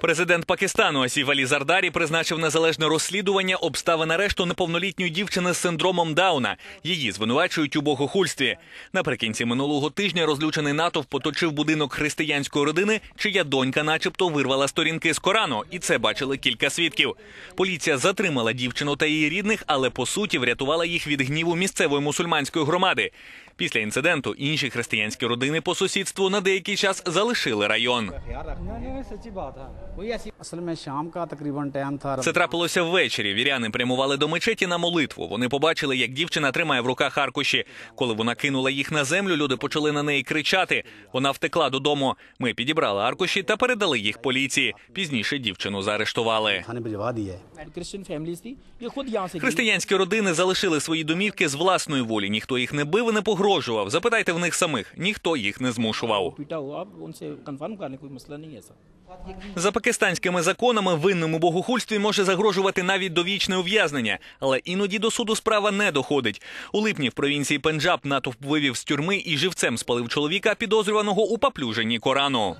Президент Пакистану Асіф Алі Зардарі призначив незалежне розслідування обставин арешту неповнолітньої дівчини з синдромом Дауна. Її звинувачують у богохульстві. Наприкінці минулого тижня розлючений натовп поточив будинок християнської родини, чия донька, начебто, вирвала сторінки з Корану, і це бачили кілька свідків. Поліція затримала дівчину та її рідних, але по суті врятувала їх від гніву місцевої мусульманської громади. Після інциденту інші християнські родини по сусідству на деякий час залишили район. Це трапилося ввечері. Віряни прямували до мечеті на молитву. Вони побачили, як дівчина тримає в руках аркуші. Коли вона кинула їх на землю, люди почали на неї кричати. Вона втекла додому. Ми підібрали аркуші та передали їх поліції. Пізніше дівчину заарештували. Християнські родини залишили свої домівки з власної волі. Ніхто їх не бив, і не погрожував. Запитайте в них самих. Ніхто їх не змушував. Запаки Пакистанськими законами винному богохульстві може загрожувати навіть довічне ув'язнення, але іноді до суду справа не доходить. У липні в провінції Пенджаб натовп вивів з тюрми і живцем спалив чоловіка, підозрюваного у паплюженні Корану.